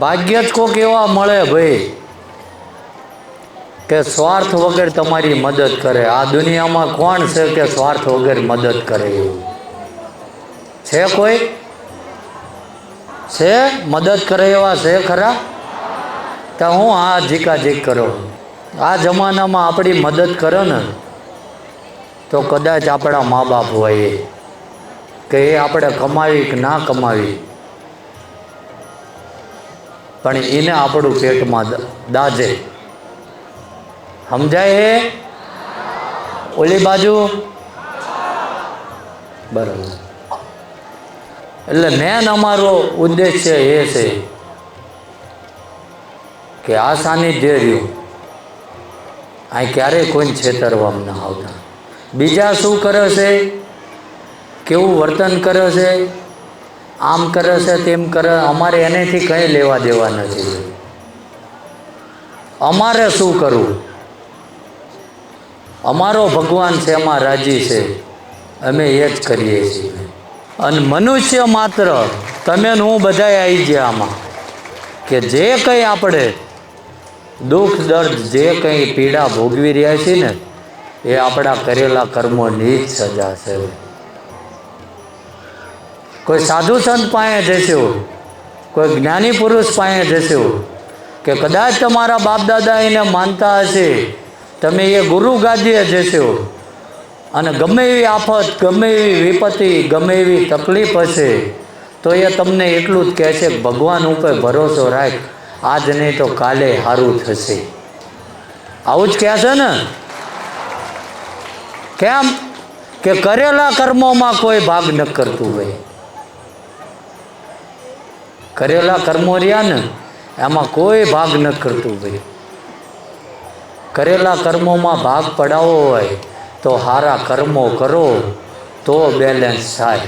ભાગ્ય જ કોક એવા મળે ભાઈ, કે સ્વાર્થ વગર તમારી મદદ કરે. આ દુનિયામાં કોણ છે કે સ્વાર્થ વગર મદદ કરે? એવું છે કોઈ? છે? મદદ કરે એવા છે ખરા? તો હું આ જીકાજીક કરો. આ જમાનામાં આપણી મદદ કરો ને, તો કદાચ આપણા મા બાપ હોય, કે એ આપણે કમાવી કે ના કમાવી. પણ એને આપણું પેટમાં દાજે. સમજાય હે? ઓલી બાજુ? બરાબર. એટલે મેન અમારો ઉદ્દેશ્ય એ છે કે આ સાનિધ્ય રહ્યું અહીં ક્યારેય કોઈને છેતરવામાં ના આવતા. બીજા શું કરે છે? કેવું વર્તન કરે છે? આમ કરે છે, તેમ કરે. અમારે એનેથી કંઈ લેવા દેવા નથી. અમારે શું કરવું? અમારો ભગવાન છે, એમાં રાજી છે. અમે એ જ કરીએ છીએ. અને મનુષ્ય માત્ર, તમે હું બધાય આવી ગયા આમાં, કે જે કંઈ આપણે દુઃખ, દર્દ, જે કંઈ પીડા ભોગવી રહ્યા છીએ ને, એ આપણા કરેલા કર્મોની જ સજા છે. કોઈ સાધુ સંત પાસે જશો કોઈ જ્ઞાની પુરુષ પાસે જશો કે કદાચ તમારા બાપ દાદા એને માનતા હશે તમે એ ગુરુ ગાદીએ જશો. અને ગમે એવી આફત ગમે એવી વિપત્તિ ગમે એવી તકલીફ હશે તો એ તમને એટલું જ કહે છે કે ભગવાન ઉપર ભરોસો રાખ આજ નહીં તો કાલે સારું થશે. આવું જ કહે છે ને? કેમ? કે કરેલા કર્મોમાં કોઈ ભાગ ન કરતું હોય. કરેલા કર્મો રહ્યા ને, એમાં કોઈ ભાગ ન કરતું ભાઈ કરેલા કર્મોમાં ભાગ પડાવો હોય, તો સારા કર્મો કરો, તો બેલેન્સ થાય.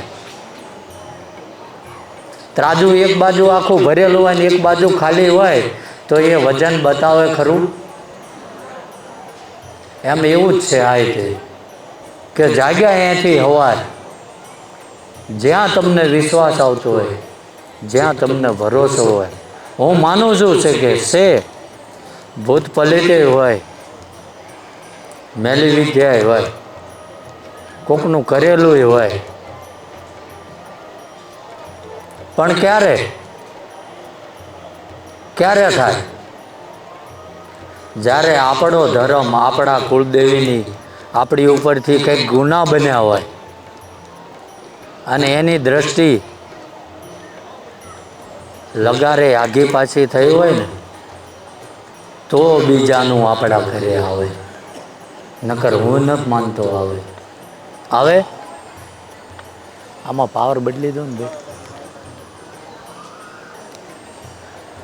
ત્રાજુ એક બાજુ આખું ભરેલું હોય ને એક બાજુ ખાલી હોય, તો એ વજન બતાવે ખરું? એમ એવું જ છે આ રીતે. કે જાગ્યા અહીંયાથી હવાર, જ્યાં તમને વિશ્વાસ આવતો હોય જ્યાં તમને ભરોસો હોય. હું માનું છું છે કે છે ભૂત પલિતે હોય મેલી વિદ્યા હોય કોકનું કરેલું હોય. પણ ક્યારે? ક્યારે થાય? જ્યારે આપણો ધર્મ આપણા કુળદેવીની આપણી ઉપરથી કંઈક ગુના બન્યા હોય અને એની દ્રષ્ટિ લગારે આગી પાછી થઈ હોય ને, તો બીજાનું આપણા ઘરે આવે. નકર હું નથી માનતો આવે. આવે? આમાં પાવર બદલી દો ને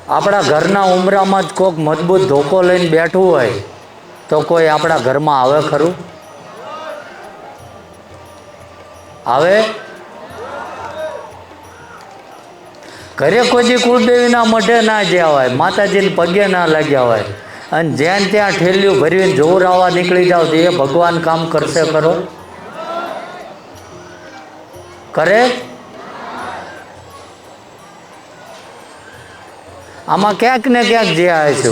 આપણા ઘરના ઉમરામાં જ કોઈક મજબૂત ધોકો લઈને બેઠું હોય, તો કોઈ આપણા ઘરમાં આવે ખરું? આવે? ઘરે કોઈ કુળદેવીના મઢે ના જ્યાં હોય, માતાજીને પગે ના લાગ્યા હોય, અને જ્યાં ત્યાં ઠેલ્યું ભરીને જોર આવવા નીકળી જાવ તો એ ભગવાન કામ કરશે કરો કરે? આમાં ક્યાંક ને ક્યાંક જે આવે છે.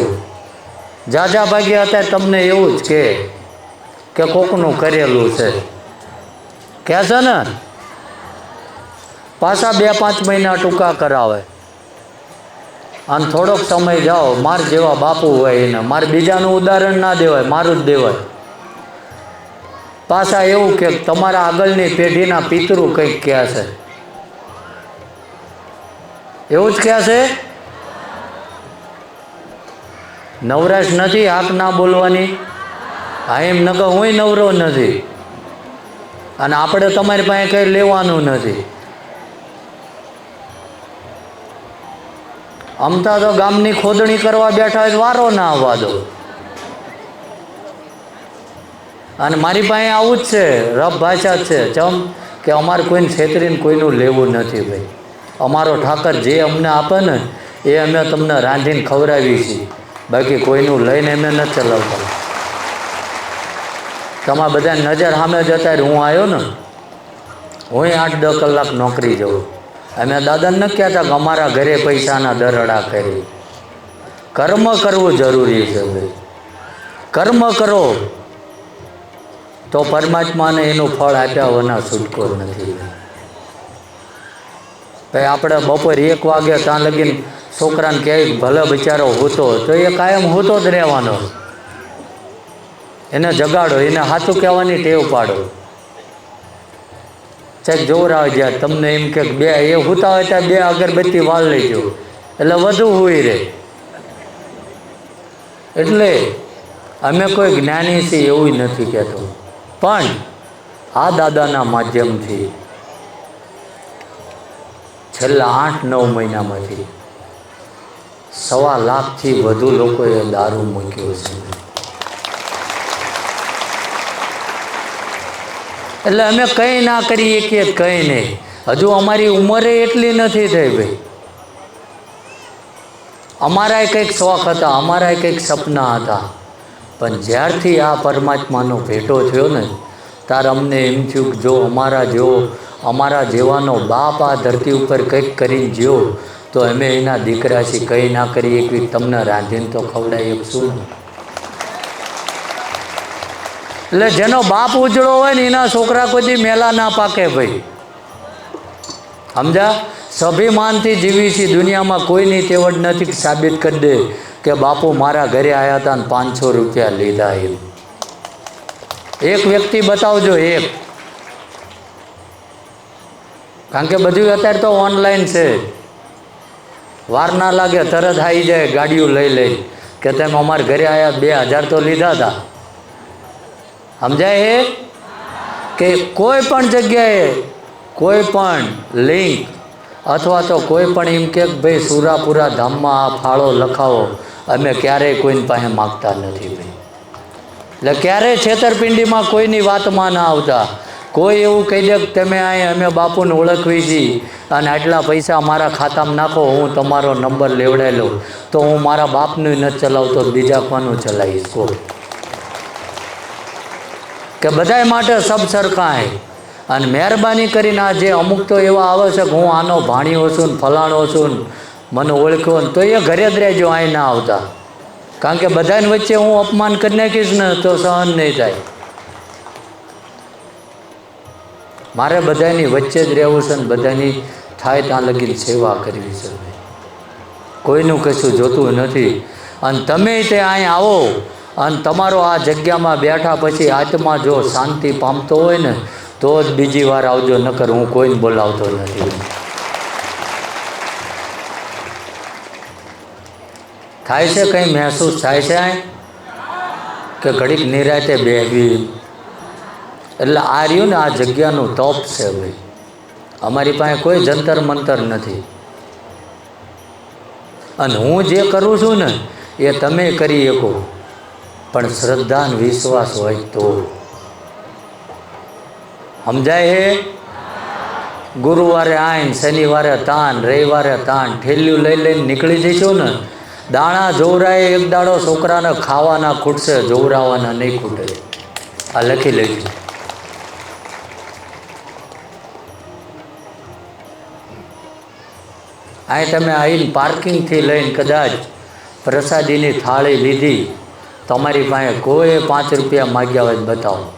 જાજા ભાગે અત્યારે તમને એવું જ કે કોકનું કરેલું છે. કહે છે ને? પાછા બે પાંચ મહિના ટૂંકા કરાવે. અને થોડોક સમય જાઓ, માર જેવા બાપુ હોય એને. મારે બીજાનું ઉદાહરણ ના દેવાય, મારું જ દેવાય. પાછા એવું કે તમારા આગળની પેઢીના પિતૃ કંઈક કહે છે. એવું જ કહે છે? નવરાશ નથી, આંખ ના બોલવાની. હા, એમ નકર હું નવરો નથી. અને આપણે તમારી પાસે કંઈ લેવાનું નથી. અમતા તો ગામની ખોદણી કરવા બેઠા હોય વારો ના આવવા દો. અને મારી પાસે આવું જ છે, રફ ભાષા છે, ચમ કે અમારે કોઈને છેતરીને કોઈનું લેવું નથી ભાઈ. અમારો ઠાકર જે અમને આપે ને, એ અમે તમને રાંધીને ખવડાવીએ છીએ. બાકી કોઈનું લઈને અમે નથી ચલાવતા. તમારા બધા નજર સામે જતા હું આવ્યો ને, હું આઠ દસ કલાક નોકરી જાઉં. અમે દાદાને ન કહેતા કે અમારા ઘરે પૈસાના દરડા કરી. કર્મ કરવું જરૂરી છે ભાઈ. કર્મ કરો. તો પરમાત્માને એનું ફળ આપ્યા વના છૂટકો નથી ભાઈ, આપણે બપોર એક વાગે ત્યાં લગીને છોકરાને કહે, ભલે બિચારો હોતો તો એ કાયમ હોતો જ રહેવાનો. એને જગાડો, એને સાચું કહેવાની ટેવ પાડો. ચેક જોવરાવ જ્યાં તમને એમ કે બે એ હોતા હોય ત્યાં બે અગરબત્તી વાળ લેજો. એટલે વધુ હોય રહે. એટલે અમે કોઈ જ્ઞાની છીએ એવું નથી કહેતો. પણ આ દાદાના માધ્યમથી છેલ્લા આઠ નવ મહિનામાંથી સવા લાખથી વધુ લોકોએ દારૂ મૂક્યો છે. એટલે અમે કંઈ ના કરી શકીએ કંઈ નહીં. હજુ અમારી ઉંમરે એટલી નથી થઈ ભાઈ. અમારાય કંઈક શોખ હતા, અમારાય કંઈક સપના હતા. પણ જ્યારથી આ પરમાત્માનો ભેટો થયો ને ત્યારે અમને એમ થયું કે જો અમારા જેવો, અમારા જેવાનો બાપ આ ધરતી ઉપર કંઈક કરીને જ્યો, તો અમે એના દીકરા છીએ કંઈ ના કરી એકવી તમને રાંધીને તો ખવડાવી શકશું ને એટલે જેનો બાપ ઉજળો હોય ને એના છોકરા કોઈ મેલા ના પાકે ભાઈ. સમજા સ્વાભિમાનથી જીવી છે દુનિયામાં કોઈની તેવડ નથી સાબિત કરી દે કે બાપુ મારા ઘરે આવ્યા હતા ને પાંચસો રૂપિયા લીધા એમ. એક વ્યક્તિ બતાવજો એક. કારણ કે બધું અત્યારે તો ઓનલાઈન છે. વાર ના લાગે, તરત આવી જાય, ગાડીઓ લઈ લઈ. કે તમે અમારા ઘરે આવ્યા બે હજાર તો લીધા હતા. સમજાય એ કે કોઈ પણ જગ્યાએ કોઈ પણ લિંક અથવા તો કોઈ પણ એમ કે ભાઈ સુરાપુરા ધામમાં આ ફાળો લખાવો, અમે ક્યારેય કોઈની પાસે માગતા નથી ભાઈ. એટલે ક્યારેય છેતરપિંડીમાં કોઈની વાતમાં ના આવતા. કોઈ એવું કહી દે કે તમે અહીં અમે બાપુને ઓળખવી છીએ અને આટલા પૈસા મારા ખાતામાં નાખો, હું તમારો નંબર લેવડાવી લઉં. તો હું મારા બાપનું નથી ચલાવતો, બીજા કોનું ચલાવીશ? કોઈ કે બધાય માટે સબ સરખાય અને મહેરબાની કરીને આ જે અમુક તો એવા આવે છે કે હું આનો ભાણ્યો છું ને ફલાણો છું ને મને ઓળખ્યો ને તો એ ઘરે જ રહેજો અહીં ના આવતા. કારણ કે બધાની વચ્ચે હું અપમાન કરી નાખીશ ને તો સહન નહીં થાય. મારે બધાની વચ્ચે જ રહેવું છે ને બધાની થાય ત્યાં લગી સેવા કરવી છે. કોઈનું કશું જોતું નથી. અને તમે તે અહીં આવો અને તમારો આ જગ્યામાં બેઠા પછી આત્મા જો શાંતિ પામતો હોય ને, તો જ બીજી વાર આવજો, નકર હું કોઈને બોલાવતો નથી. થાય છે કંઈ મહેસૂસ થાય છે કે ઘડીક નિરાતે બેહવી એટલે આ રહ્યું ને આ જગ્યાનું તપ છે ભાઈ. અમારી પાસે કોઈ જંતર મંતર નથી. અને હું જે કરું છું ને, એ તમે કરી શકો. પણ શ્રદ્ધા અને વિશ્વાસ હોય તો. સમજાય હે? ગુરુવારે આઈન, શનિવારે તાન, રવિવારે તાન, ઠેલિયું લઈ લઈને નીકળી જઈશું ને, દાણા જોવરાય, એક દાડો છોકરાને ખાવાના ખૂટશે, જોવરાવાના નહીં ખૂટે. આ લખી લેજો. અહીં તમે આવીને પાર્કિંગથી લઈને કદાચ પ્રસાદીની થાળી લીધી તમારી પાસે કોઈ પાંચ રૂપિયા માગ્યા હોય બતાવો.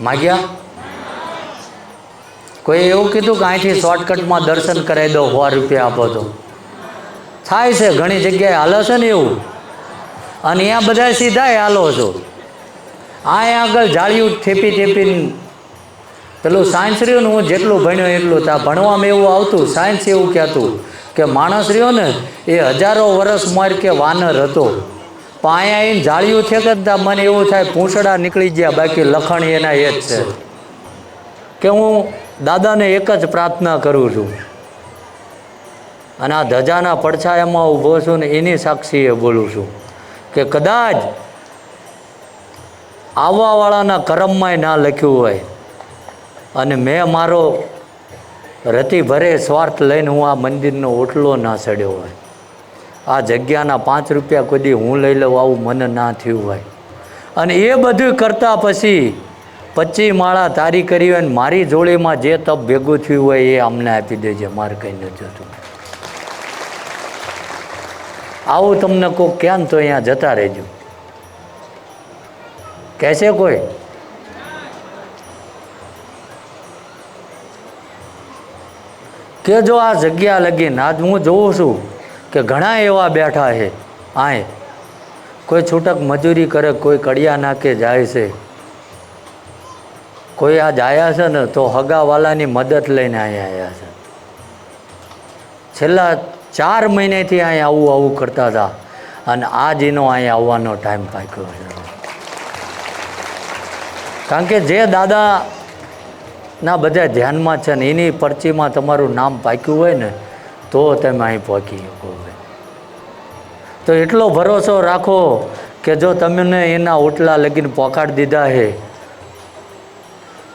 માગ્યા? કોઈ એવું કીધું કે અહીંથી શોર્ટકટમાં દર્શન કરાવી દો, સો રૂપિયા આપો તો? થાય છે, ઘણી જગ્યાએ હાલે છે ને એવું? અને અહીંયા બધા સીધા હાલો છો. અહીંયા આગળ જાળિયું થેપી થેપીને પેલું સાયન્સ રહ્યું ને હું જેટલું ભણ્યો એટલું ત્યાં ભણવામાં એવું આવતું સાયન્સ એવું કહેતું કે માણસ રહ્યો ને એ હજારો વર્ષ માર કે વાનર હતો. અહીંયા આવીને જાળિયું છે કે મને એવું થાય પૂંછડા નીકળી ગયા, બાકી લખણ એના એ જ છે. કે હું દાદાને એક જ પ્રાર્થના કરું છું. અને આ ધજાના પડછાયામાં ઊભો છું ને એની સાક્ષીએ બોલું છું કે કદાચ આવવાવાળાના કરમમાંય ના લખ્યું હોય અને મેં મારો રતિભરે સ્વાર્થ લઈને હું આ મંદિરનો ઓટલો ના ચડ્યો હોય. આ જગ્યાના પાંચ રૂપિયા કોઈ હું લઈ લઉં આવું મને ના થયું હોય. અને એ બધું કરતાં પછી પચી માળા તારી કરી હોય ને મારી જોડીમાં જે તપ ભેગું થયું હોય એ અમને આપી દેજે, મારે કંઈ નથી જોતું. આવું તમને કોઈ કેમ તો અહીંયા જતા રહેજો. કહેશે કોઈ? કે જો આ જગ્યા લગીને આજ હું જોઉં છું કે ઘણા એવા બેઠા છે આય. કોઈ છૂટક મજૂરી કરે, કોઈ કડિયા નાખે, જાય છે. કોઈ આ આવ્યા છે ને, તો હગાવાલાની મદદ લઈને અહીંયા આવ્યા છે. છેલ્લા ચાર મહિનેથી અહીંયા આવું આવું કરતા હતા. અને આજ એનો અહીંયા આવવાનો ટાઈમ પાક્યો છે. કારણ કે જે દાદા ના બધા ધ્યાનમાં છે ને, એની પરચીમાં તમારું નામ પાક્યું હોય ને તો તમે અહીં પહોંચી શકો તો એટલો ભરોસો રાખો કે જો તમને એના ઓટલા લગીને પહોંચાડી દીધા છે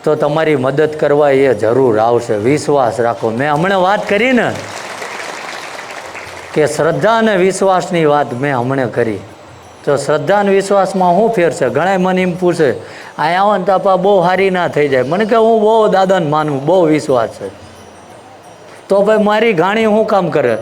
તો તમારી મદદ કરવા એ જરૂર આવશે. વિશ્વાસ રાખો. મેં હમણાં વાત કરી ને કે શ્રદ્ધા અને વિશ્વાસની વાત મેં હમણાં કરી. તો શ્રદ્ધા અને વિશ્વાસમાં શું ફેર છે? ઘણા મને એમ પૂછે અહીંયા આવો ને તો આપા બહુ સારી ના થઈ જાય. મને કે, હું બહુ દાદાને માનવું બહુ વિશ્વાસ છે. તો ભાઈ મારી ઘાણી શું કામ કરે?